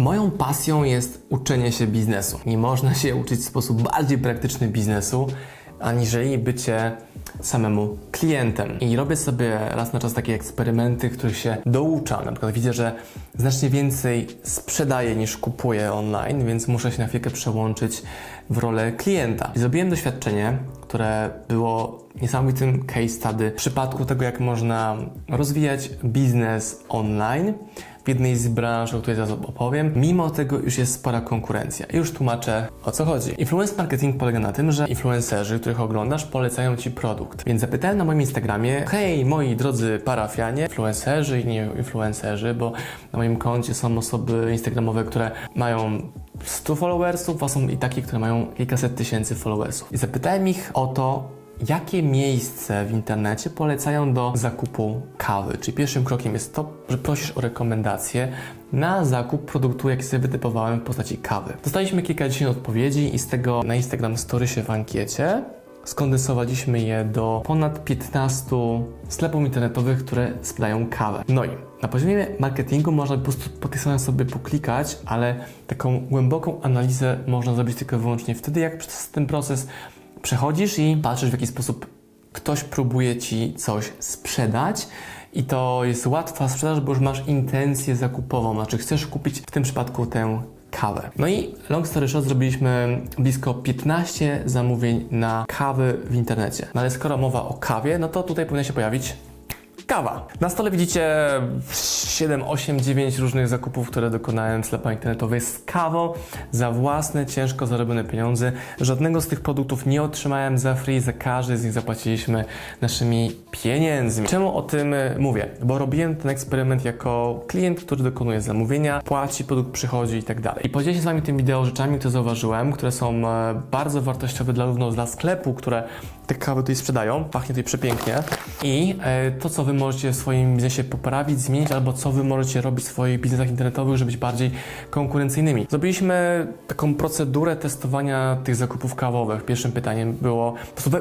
Moją pasją jest uczenie się biznesu. Nie można się uczyć w sposób bardziej praktyczny biznesu, aniżeli bycie samemu klientem. I robię sobie raz na czas takie eksperymenty, których się douczam. Na przykład widzę, że znacznie więcej sprzedaję niż kupuję online, więc muszę się na chwilkę przełączyć w rolę klienta. I zrobiłem doświadczenie, które było niesamowitym case study w przypadku tego, jak można rozwijać biznes online w jednej z branż, o której zaraz opowiem. Mimo tego już jest spora konkurencja. I już tłumaczę o co chodzi. Influence marketing polega na tym, że influencerzy, których oglądasz, polecają ci produkt. Więc zapytałem na moim Instagramie, hej moi drodzy parafianie, influencerzy i nie influencerzy, bo na moim koncie są osoby instagramowe, które mają 100 followersów, a są i takie, które mają kilkaset tysięcy followersów. I zapytałem ich o to, jakie miejsce w internecie polecają do zakupu kawy. Czyli pierwszym krokiem jest to, że prosisz o rekomendację na zakup produktu, jaki sobie wytypowałem w postaci kawy. Dostaliśmy kilkadziesiąt odpowiedzi i z tego na Instagram Storysie w ankiecie skondensowaliśmy je do ponad 15 sklepów internetowych, które sprzedają kawę. No i na poziomie marketingu można po prostu po tych stronach sobie poklikać, ale taką głęboką analizę można zrobić tylko i wyłącznie wtedy, jak przez ten proces przechodzisz i patrzysz w jaki sposób ktoś próbuje ci coś sprzedać. I to jest łatwa sprzedaż, bo już masz intencję zakupową, znaczy chcesz kupić w tym przypadku tę kawę. No i long story short, zrobiliśmy blisko 15 zamówień na kawy w internecie. No ale skoro mowa o kawie, no to tutaj powinna się pojawić Na stole widzicie 7, 8, 9 różnych zakupów, które dokonałem w sklepach internetowych z kawą za własne, ciężko zarobione pieniądze. Żadnego z tych produktów nie otrzymałem za free, za każdy z nich zapłaciliśmy naszymi pieniędzmi. Czemu o tym y, mówię? Bo robiłem ten eksperyment jako klient, który dokonuje zamówienia, płaci, produkt przychodzi i tak dalej. I podzielę się z Wami tym wideo rzeczami, które zauważyłem, które są e, bardzo wartościowe dla równo dla sklepu, które te kawy tutaj sprzedają. Pachnie tutaj przepięknie. I e, to, co Wy możecie w swoim biznesie poprawić, zmienić, albo co Wy możecie robić w swoich biznesach internetowych, żeby być bardziej konkurencyjnymi. Zrobiliśmy taką procedurę testowania tych zakupów kawowych. Pierwszym pytaniem było,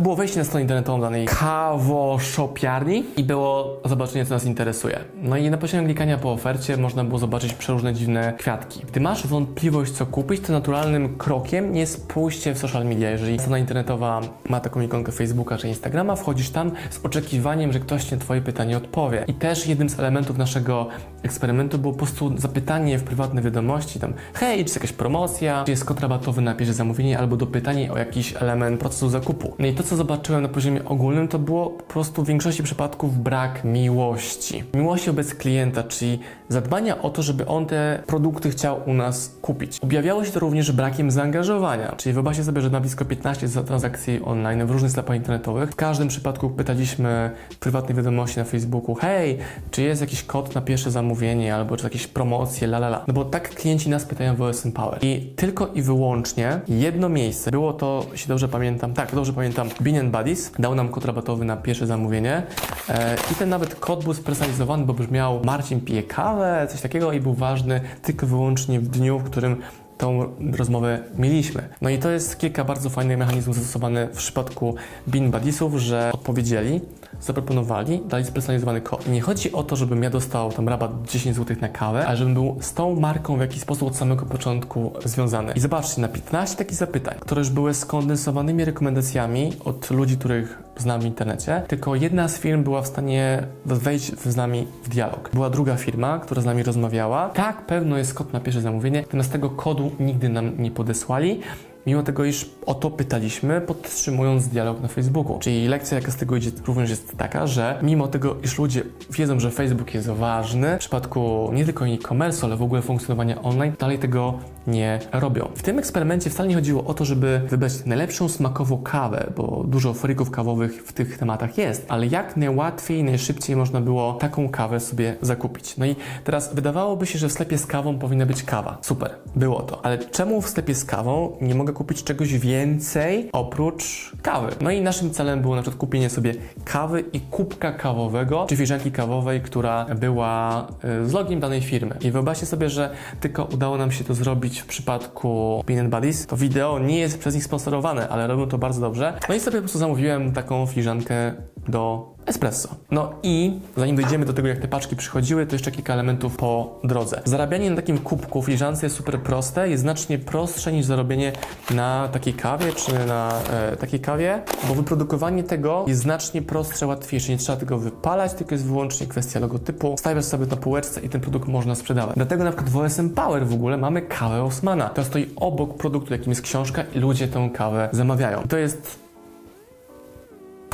było wejście na stronę internetową danej kawoszopiarni i było zobaczenie, co nas interesuje. No i na poziomie klikania po ofercie można było zobaczyć przeróżne dziwne kwiatki. Gdy masz wątpliwość, co kupić, to naturalnym krokiem jest pójście w social media. Jeżeli strona internetowa ma taką ikonkę Facebooka czy Instagrama, wchodzisz tam z oczekiwaniem, że ktoś ci na twoje pytanie odpowie. I też jednym z elementów naszego eksperymentu było po prostu zapytanie w prywatne wiadomości tam hej, czy jest jakaś promocja, czy jest kod rabatowy na pierwsze zamówienie, albo dopytanie o jakiś element procesu zakupu. No i to, co zobaczyłem na poziomie ogólnym, to było po prostu w większości przypadków brak miłości. Miłości wobec klienta, czyli zadbania o to, żeby on te produkty chciał u nas kupić. Objawiało się to również brakiem zaangażowania, czyli wyobraźcie sobie, że na blisko 15 za- transakcji online w różnych sklepach internetowych, w każdym przypadku pytaliśmy w prywatnej wiadomości na Facebooku, hej, czy jest jakiś kod na pierwsze zamówienie, albo czy jakieś promocje, la la la. No bo tak klienci nas pytają w OSM Power. I tylko i wyłącznie jedno miejsce, było to, jeśli dobrze pamiętam, tak, dobrze pamiętam, Bean Buddies dał nam kod rabatowy na pierwsze zamówienie e, i ten nawet kod był spersonalizowany, bo brzmiał Marcin pije kawę, coś takiego i był ważny tylko i wyłącznie w dniu, w którym tą rozmowę mieliśmy. No i to jest kilka bardzo fajnych mechanizmów zastosowanych w przypadku Bean Buddiesów, że odpowiedzieli, zaproponowali, dali spersonalizowany kod. I nie chodzi o to, żebym ja dostał tam rabat 10 zł na kawę, ale żebym był z tą marką w jakiś sposób od samego początku związany. I zobaczcie, na 15 takich zapytań, które już były skondensowanymi rekomendacjami od ludzi, których znam w internecie, tylko jedna z firm była w stanie wejść z nami w dialog. Była druga firma, która z nami rozmawiała. Tak, pewno jest kod na pierwsze zamówienie, natomiast tego kodu nigdy nam nie podesłali. Mimo tego, iż o to pytaliśmy, podtrzymując dialog na Facebooku. Czyli lekcja, jaka z tego idzie, również jest taka, że mimo tego, iż ludzie wiedzą, że Facebook jest ważny, w przypadku nie tylko e-commerce, ale w ogóle funkcjonowania online, dalej tego nie robią. W tym eksperymencie wcale nie chodziło o to, żeby wybrać najlepszą smakową kawę, bo dużo frików kawowych w tych tematach jest, ale jak najłatwiej, najszybciej można było taką kawę sobie zakupić. No i teraz wydawałoby się, że w sklepie z kawą powinna być kawa. Super, było to. Ale czemu w sklepie z kawą nie mogę kupić czegoś więcej oprócz kawy? No i naszym celem było na przykład kupienie sobie kawy i kubka kawowego, czy filiżanki kawowej, która była y, z logiem danej firmy. I wyobraźcie sobie, że tylko udało nam się to zrobić w przypadku Bean Buddies. To wideo nie jest przez nich sponsorowane, ale robią to bardzo dobrze. No i sobie po prostu zamówiłem taką filiżankę do espresso. No i zanim dojdziemy do tego, jak te paczki przychodziły, to jeszcze kilka elementów po drodze. Zarabianie na takim kubku filiżance jest super proste, jest znacznie prostsze niż zarobienie na takiej kawie czy na e, takiej kawie, bo wyprodukowanie tego jest znacznie prostsze, łatwiejsze. Nie trzeba tego wypalać, tylko jest wyłącznie kwestia logotypu. Stawiasz sobie na półeczce i ten produkt można sprzedawać. Dlatego na przykład w OSM Power w ogóle mamy kawę Osmana. To stoi obok produktu, jakim jest książka i ludzie tę kawę zamawiają. To jest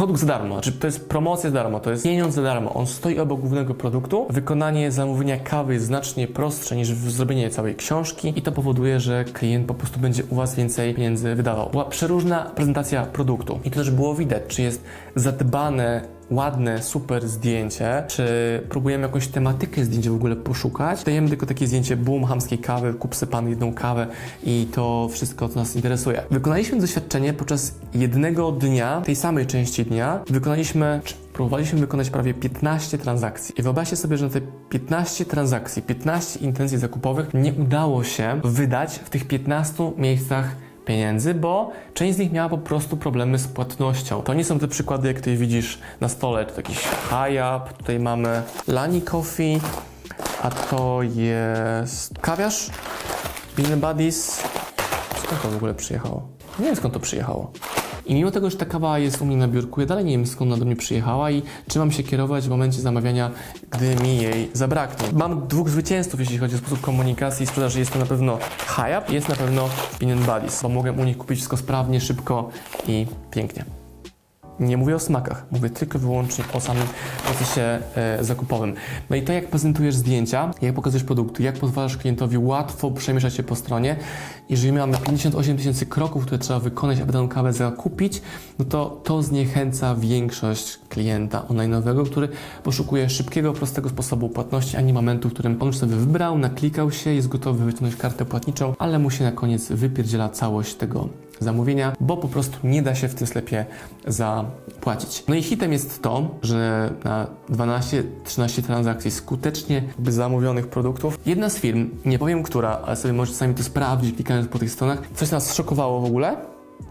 produkt za darmo, znaczy to jest promocja za darmo, to jest pieniądz za darmo. On stoi obok głównego produktu. Wykonanie zamówienia kawy jest znacznie prostsze niż zrobienie całej książki i to powoduje, że klient po prostu będzie u Was więcej pieniędzy wydawał. Była przeróżna prezentacja produktu i to też było widać, czy jest zadbane ładne, super zdjęcie, czy próbujemy jakąś tematykę zdjęcia w ogóle poszukać. Dajemy tylko takie zdjęcie boom, hamskiej kawy, kup sobie pan jedną kawę i to wszystko, co nas interesuje. Wykonaliśmy doświadczenie podczas jednego dnia, tej samej części dnia, wykonaliśmy, próbowaliśmy wykonać prawie 15 transakcji. I wyobraźcie sobie, że na te 15 transakcji, 15 intencji zakupowych nie udało się wydać w tych 15 miejscach pieniędzy, bo część z nich miała po prostu problemy z płatnością. To nie są te przykłady, jak tutaj widzisz na stole, to jakiś Hayab, tutaj mamy Lani Coffee, a to jest kawiarz, Bean Buddies. Skąd to w ogóle przyjechało? Nie wiem skąd to przyjechało. I mimo tego, że ta kawa jest u mnie na biurku, ja dalej nie wiem skąd ona do mnie przyjechała i czy mam się kierować w momencie zamawiania, gdy mi jej zabraknie. Mam dwóch zwycięzców, jeśli chodzi o sposób komunikacji i sprzedaży. Jest to na pewno Hayab jest na pewno Bean Buddies, bo mogę u nich kupić wszystko sprawnie, szybko i pięknie. Nie mówię o smakach, mówię tylko i wyłącznie o samym procesie e, zakupowym. No i to, jak prezentujesz zdjęcia, jak pokazujesz produkty, jak pozwalasz klientowi łatwo przemieszczać się po stronie. Jeżeli mamy 58 tysięcy kroków, które trzeba wykonać, aby daną kawę zakupić, no to to zniechęca większość klienta online'owego, który poszukuje szybkiego, prostego sposobu płatności, a nie momentu, w którym on sobie wybrał, naklikał się, jest gotowy wyciągnąć kartę płatniczą, ale mu się na koniec wypierdziela całość tego zamówienia, bo po prostu nie da się w tym sklepie zapłacić. No i hitem jest to, że na 12-13 transakcji skutecznie zamówionych produktów, jedna z firm, nie powiem która, ale sobie możecie sami to sprawdzić, klikając po tych stronach, coś nas szokowało w ogóle,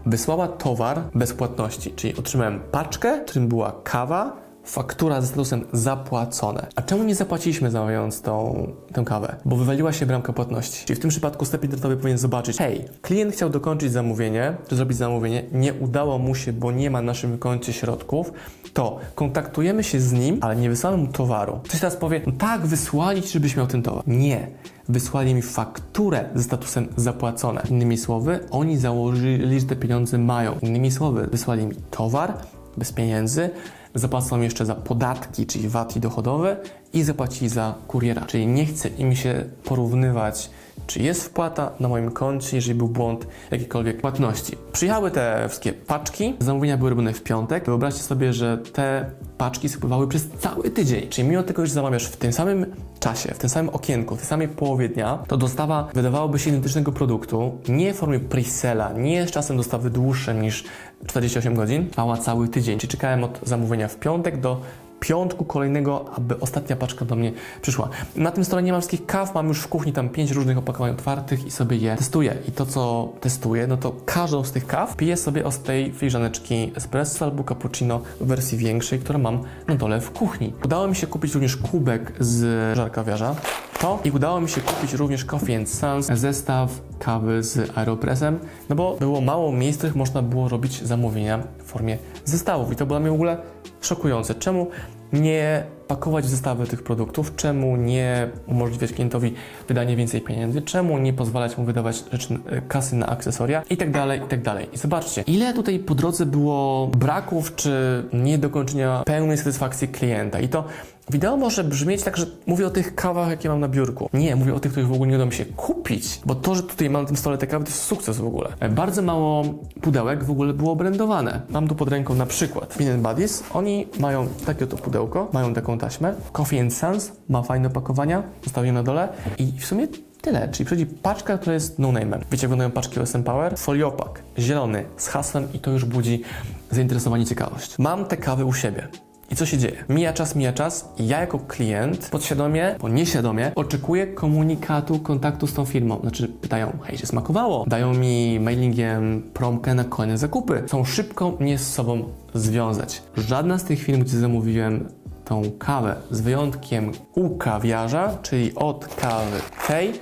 wysłała towar bez płatności, czyli otrzymałem paczkę, w którym była kawa, faktura ze statusem zapłacone. A czemu nie zapłaciliśmy zamawiając tą, tę kawę? Bo wywaliła się bramka płatności. Czyli w tym przypadku sklep internetowy powinien zobaczyć, hej, klient chciał dokończyć zamówienie, czy zrobić zamówienie, nie udało mu się, bo nie ma na naszym koncie środków, to kontaktujemy się z nim, ale nie wysyłamy mu towaru. Ktoś teraz powie, no tak, wysłali ci, żebyś miał ten towar. Nie. Wysłali mi fakturę ze statusem zapłacone. Innymi słowy, oni założyli, że te pieniądze mają. Innymi słowy, wysłali mi towar bez pieniędzy, zapłacą jeszcze za podatki, czyli VAT i dochodowe i zapłacili za kuriera. Czyli nie chce im się porównywać, czy jest wpłata na moim koncie, jeżeli był błąd jakiejkolwiek płatności. Przyjechały te wszystkie paczki, zamówienia były robione w piątek. Wyobraźcie sobie, że te paczki spływały przez cały tydzień. Czyli mimo tego, że zamawiasz w tym samym czasie, w tym samym okienku, w tej samej połowie dnia, to dostawa wydawałoby się identycznego produktu, nie w formie pre-sela, nie z czasem dostawy dłuższym niż 48 godzin, trwała cały tydzień. Czyli czekałem od zamówienia w piątek do piątku kolejnego, aby ostatnia paczka do mnie przyszła. Na tym stole nie mam wszystkich kaw, mam już w kuchni tam pięć różnych opakowań otwartych i sobie je testuję. I to, co testuję, no to każdą z tych kaw piję sobie z tej filiżaneczki espresso albo cappuccino w wersji większej, którą mam na dole w kuchni. Udało mi się kupić również kubek z żarkawiarza. To i udało mi się kupić również Coffee Sons, zestaw kawy z Aeropressem, no bo było mało miejsc, w których można było robić zamówienia w formie zestawów i to było dla mnie w ogóle szokujące. Czemu nie pakować w zestawy tych produktów? Czemu nie umożliwiać klientowi wydanie więcej pieniędzy? Czemu nie pozwalać mu wydawać rzeczy, e, kasy na akcesoria? I tak dalej, i tak dalej. I zobaczcie, ile tutaj po drodze było braków czy niedokończenia pełnej satysfakcji klienta. I to Wideo może brzmieć tak, że mówię o tych kawach, jakie mam na biurku. Nie, mówię o tych, których w ogóle nie uda mi się kupić, bo to, że tutaj mam na tym stole te kawy, to jest sukces w ogóle. E, Bardzo mało pudełek w ogóle było brandowane. Mam tu pod ręką na przykład Bean Buddies. Oni mają takie oto pudełko, mają taką taśmę. Coffee and Sons ma fajne opakowania, zostawię na dole i w sumie Tyle, czyli przychodzi paczka, która jest no-name'em. Wiecie, wyglądają paczki OSM Power? Foliopak, zielony, z hasłem i to już budzi zainteresowanie ciekawość. Mam te kawy u siebie. I co się dzieje? Mija czas, mija czas i ja jako klient podświadomie, bo nieświadomie, oczekuję komunikatu, kontaktu z tą firmą. Znaczy pytają, hej, czy smakowało? Dają mi mailingiem promkę na kolejne zakupy. Chcą szybko mnie z sobą związać. Żadna z tych firm, gdzie zamówiłem tą kawę, z wyjątkiem u kawiarza, czyli od kawy tej,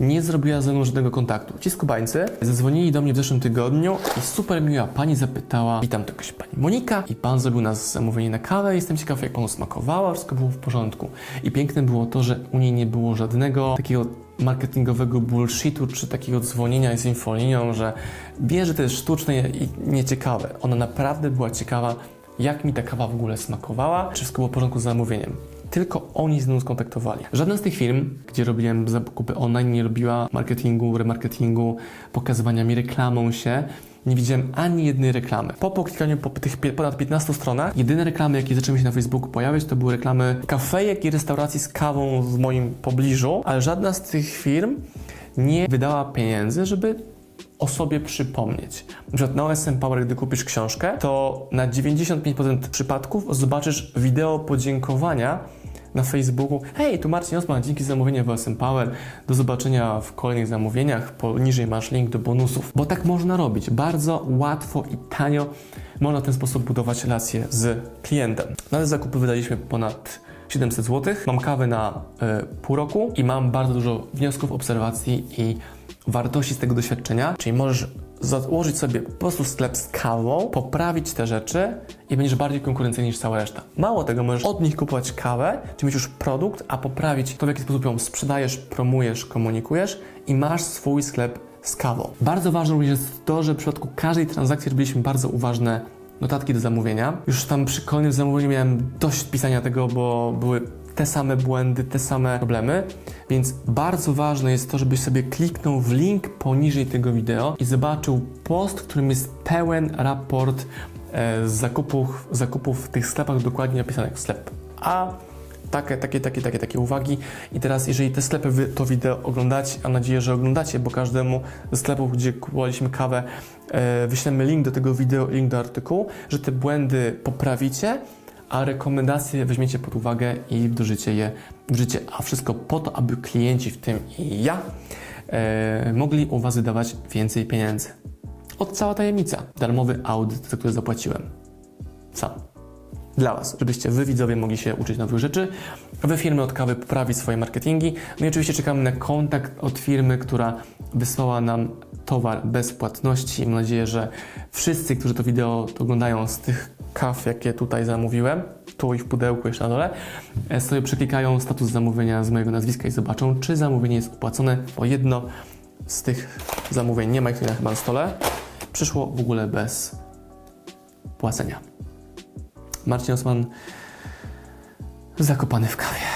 nie zrobiła ze mną żadnego kontaktu. Ci skubańcy zadzwonili do mnie w zeszłym tygodniu i super miła pani zapytała, witam to jakaś pani Monika i pan zrobił nas zamówienie na kawę, jestem ciekaw jak panu smakowała, wszystko było w porządku. I piękne było to, że u niej nie było żadnego takiego marketingowego bullshitu, czy takiego dzwonienia z infolinią, że wie, że to jest sztuczne i nieciekawe. Ona naprawdę była ciekawa, jak mi ta kawa w ogóle smakowała, czy wszystko było w porządku z zamówieniem. Tylko oni z mną skontaktowali. Żadna z tych firm, gdzie robiłem zakupy online, nie robiła marketingu, remarketingu, pokazywania mi reklamą się. Nie widziałem ani jednej reklamy. Po poklikaniu po tych ponad 15 stronach, jedyne reklamy, jakie zaczęły się na Facebooku pojawiać, to były reklamy kafejek i restauracji z kawą w moim pobliżu, ale żadna z tych firm nie wydała pieniędzy, żeby o sobie przypomnieć. Na przykład na OSM Power, gdy kupisz książkę, to na 95% przypadków zobaczysz wideo podziękowania na Facebooku. Hej, tu Marcin Osman, dzięki za zamówienie w OSM Power. Do zobaczenia w kolejnych zamówieniach. Poniżej masz link do bonusów. Bo tak można robić. Bardzo łatwo i tanio można w ten sposób budować relacje z klientem. Na te zakupy wydaliśmy ponad 700 zł. Mam kawę na y, pół roku i mam bardzo dużo wniosków, obserwacji i wartości z tego doświadczenia. Czyli możesz założyć sobie po prostu sklep z kawą, poprawić te rzeczy i będziesz bardziej konkurencyjny niż cała reszta. Mało tego, możesz od nich kupować kawę, czy mieć już produkt, a poprawić to, w jaki sposób ją sprzedajesz, promujesz, komunikujesz i masz swój sklep z kawą. Bardzo ważne również jest to, że w przypadku każdej transakcji robiliśmy bardzo uważne notatki do zamówienia. Już tam przy kolejnym zamówieniu miałem dość pisania tego, bo były te same błędy, te same problemy, więc bardzo ważne jest to, żebyś sobie kliknął w link poniżej tego wideo i zobaczył post, w którym jest pełen raport e, z zakupów, zakupów w tych sklepach dokładnie napisanych sklep A, takie, takie, takie, takie, takie uwagi. I teraz, jeżeli te sklepy wy to wideo oglądacie, mam nadzieję, że oglądacie, bo każdemu ze sklepów, gdzie kupowaliśmy kawę, e, wyślemy link do tego wideo, link do artykułu, że te błędy poprawicie, a rekomendacje weźmiecie pod uwagę i wdrożycie je w życie. A wszystko po to, aby klienci, w tym i ja, e, mogli u Was wydawać więcej pieniędzy. Od cała tajemnica. Darmowy audyt, za który zapłaciłem. Sam dla Was, żebyście Wy, widzowie, mogli się uczyć nowych rzeczy, Wy, firmy od kawy, poprawić swoje marketingi. No i oczywiście czekamy na kontakt od firmy, która wysłała nam towar bez płatności. Mam nadzieję, że wszyscy, którzy to wideo oglądają z tych kaw, jakie tutaj zamówiłem, tu i w pudełku jeszcze na dole, e, sobie przeklikają status zamówienia z mojego nazwiska i zobaczą, czy zamówienie jest opłacone, bo jedno z tych zamówień, nie ma ich tutaj chyba na stole, przyszło w ogóle bez płacenia. Marcin Osman zakopany w kawie.